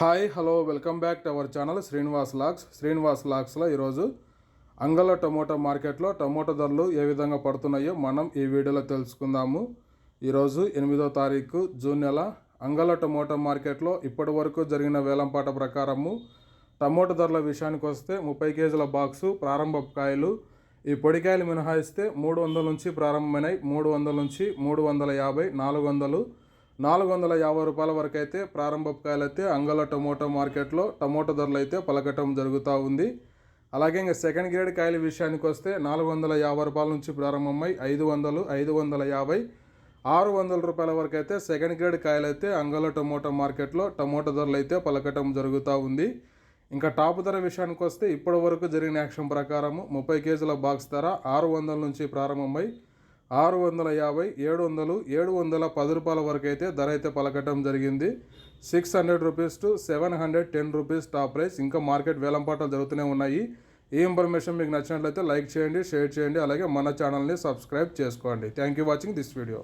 Hi hello welcome back to our channel Srinivas lakhs Srinivas లాక్స్లో ఈరోజు అంగళ టమోటా మార్కెట్లో టమోటా ధరలు ఏ విధంగా పడుతున్నాయో మనం ఈ వీడియోలో తెలుసుకుందాము. ఈరోజు ఎనిమిదో తారీఖు జూన్ నెల. అంగళ టమోటా మార్కెట్లో ఇప్పటి వరకు జరిగిన వేలంపాట ప్రకారము టమోటా ధరల విషయానికి వస్తే ముప్పై కేజీల బాక్సు ప్రారంభ కాయలు. ఈ పొడికాయలు మినహాయిస్తే మూడు వందల నుంచి ప్రారంభమైనాయి. మూడు వందల నుంచి మూడు వందల యాభై నాలుగు వందలు. నాలుగు వందల యాభై రూపాయల వరకు అయితే ప్రారంభ అయితే అంగళ టమోటో మార్కెట్లో టమోటో ధరలు అయితే పలకటం జరుగుతూ ఉంది. అలాగే ఇంకా సెకండ్ గ్రేడ్ కాయల విషయానికి వస్తే నాలుగు వందల యాభై రూపాయల నుంచి ప్రారంభమై ఐదు వందలు ఐదు వందల యాభై ఆరు వందల రూపాయల వరకు అయితే సెకండ్ గ్రేడ్ కాయలు అయితే అంగళ టమోటో మార్కెట్లో టమోటో ధరలు అయితే పలకటం జరుగుతూ ఉంది. ఇంకా టాప్ ధర విషయానికి వస్తే ఇప్పటి వరకు జరిగిన యాక్షన్ ప్రకారము ముప్పై కేజీల బాక్స్ ధర ఆరు వందల నుంచి ప్రారంభమై ఆరు వందల యాభై ఏడు వందలు ఏడు వందల పది రూపాయల వరకు అయితే ధర అయితే పలకటం జరిగింది. Six hundred rupees to seven hundred ten rupees top price. ఇంకా మార్కెట్ వేలంపాటలు జరుగుతూనే ఉన్నాయి. ఈ ఇన్ఫర్మేషన్ మీకు నచ్చినట్లయితే లైక్ చేయండి షేర్ చేయండి అలాగే మన ఛానల్ని సబ్స్క్రైబ్ చేసుకోండి. Thank you watching this video.